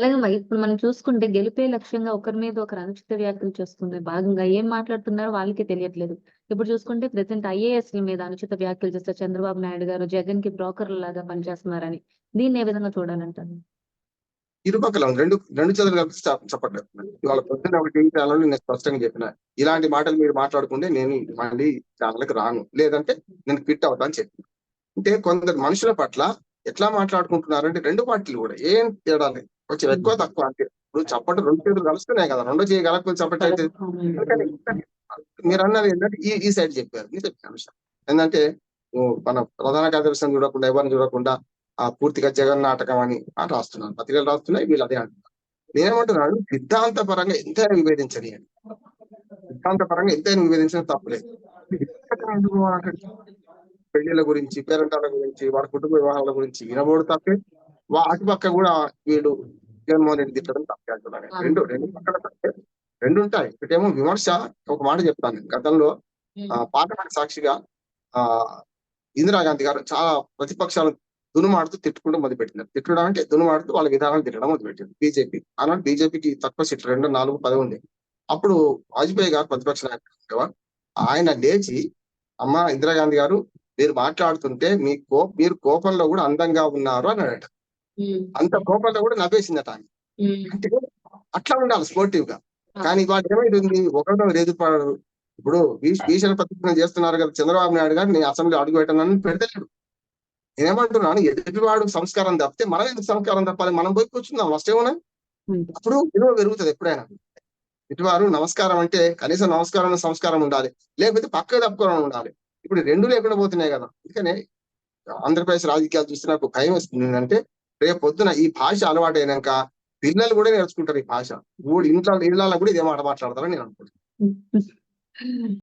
అలాగే ఇప్పుడు మనం చూసుకుంటే గెలిపే లక్ష్యంగా ఒకరి మీద ఒకరు అనుచిత వ్యాఖ్యలు చేస్తుంది భాగంగా ఏం మాట్లాడుతున్నారో వాళ్ళకే తెలియట్లేదు. ఇప్పుడు చూసుకుంటే ప్రెసెంట్ ఐఏఎస్ మీద అనుచిత వ్యాఖ్యలు చేస్తే చంద్రబాబు నాయుడు గారు జగన్కి బ్రోకర్ లాగా పనిచేస్తున్నారని. దీన్ని ఏ విధంగా చూడాలంటారు? ఇరుపక్కల రెండు రెండు చేతులు కలిపి చెప్పట్లేదు ఇవాళ పొద్దున్న ఒకటి టీవీ ఛానల్ నేను స్పష్టంగా చెప్పిన. ఇలాంటి మాటలు మీరు మాట్లాడుకుంటే నేను మళ్ళీ ఛానల్కి రాను. లేదంటే నేను క్విట్ అవుతా అని చెప్పిన. అంటే కొందరు మనుషుల పట్ల ఎట్లా మాట్లాడుకుంటున్నారంటే రెండు పార్టీలు కూడా. ఏం తేడా లేదు. కొంచెం ఎక్కువ తక్కువ అంతే. ఇప్పుడు చప్పటి రెండు చేతులు కలుస్తున్నాయి కదా రెండో చేయి కలపని చప్పటి అయితే మీరు అన్నది ఏంటంటే ఈ ఈ సైడ్ చెప్పారు. నేను చెప్పిన ఏంటంటే మన ప్రధాన కార్యదర్శిని చూడకుండా ఎవరిని చూడకుండా ఆ పూర్తిగా జగన్ నాటకం అని అని రాస్తున్నాను పత్రికలు రాస్తున్నాయి వీళ్ళు అదే అంటున్నారు. నేనేమంటున్నాను సిద్ధాంత పరంగా ఎంతైనా విభేదించని అని సిద్ధాంత పరంగా ఎంతైనా విభేదించడం తప్పలేదు? పెళ్ళిళ్ళ గురించి పేరెంటాల గురించి వాడి కుటుంబ వివాహాల గురించి వినబోడు తప్పే. అటుపక్క కూడా వీడు జగన్మోహన్ రెడ్డి తిట్టడం తప్పే అంటున్నాను నేను. రెండు రెండు పక్కల తప్పే రెండు ఉంటాయి. ఒకటేమో విమర్శ ఒక మాట చెప్తాను. గతంలో ఆ, పార్లమెంట్ సాక్షిగా ఆ ఇందిరాగాంధీ గారు చాలా ప్రతిపక్షాలు దునుమాడుతూ తిట్టుకుంటూ మొదలుపెట్టినారు. తిట్టడం అంటే దునుమాడుతూ వాళ్ళ విధానాలు తిట్టడం మొదలుపెట్టింది బీజేపీ. ఆనాడు బీజేపీకి తక్కువ సీట్లు రెండు నాలుగు పది ఉంది అప్పుడు వాజ్పేయి గారు ప్రతిపక్ష నాయకుడు. ఆయన లేచి అమ్మ ఇందిరాగాంధీ గారు మీరు మాట్లాడుతుంటే మీ కో మీరు కోపంలో కూడా అందంగా ఉన్నారు అని అన్నాడట. అంత కోపంలో కూడా నవ్వేసిందట ఆయన అంటే అట్లా ఉండాలి స్పోర్టివ్గా. కానీ వాడు ఏమైంది? ఒకరితో ఎదురుపడరు ఇప్పుడు భీషణ ప్రతిజ్ఞ చేస్తున్నారు కదా చంద్రబాబు నాయుడు గారు నేను అసెంబ్లీ అడుగు పెట్టనని పెడతాడు నేనేమంటున్నాను ఎదుటివాడు సంస్కారం తప్పితే మనం ఎందుకు సంస్కారం తప్పాలి? మనం పోయి కూర్చుందాం ఫస్ట్ ఏమన్నా. అప్పుడు విలువ పెరుగుతుంది ఎప్పుడైనా. ఇటువారు నమస్కారం అంటే కనీసం నమస్కారం సంస్కారం ఉండాలి. లేకపోతే పక్క తప్పుకోవడం ఉండాలి. ఇప్పుడు రెండు లేకుండా పోతున్నాయి కదా. అందుకనే ఆంధ్రప్రదేశ్ రాజకీయాలు చూస్తే నాకు భయం వస్తుంది. అంటే రేపు పొద్దున ఈ భాష అలవాటు అయినాక పిల్లలు కూడా నేర్చుకుంటారు ఈ భాష. ఊడి ఇంట్లో ఇళ్ళలో కూడా ఇదే మాట మాట్లాడతారని నేను అనుకుంటున్నాను.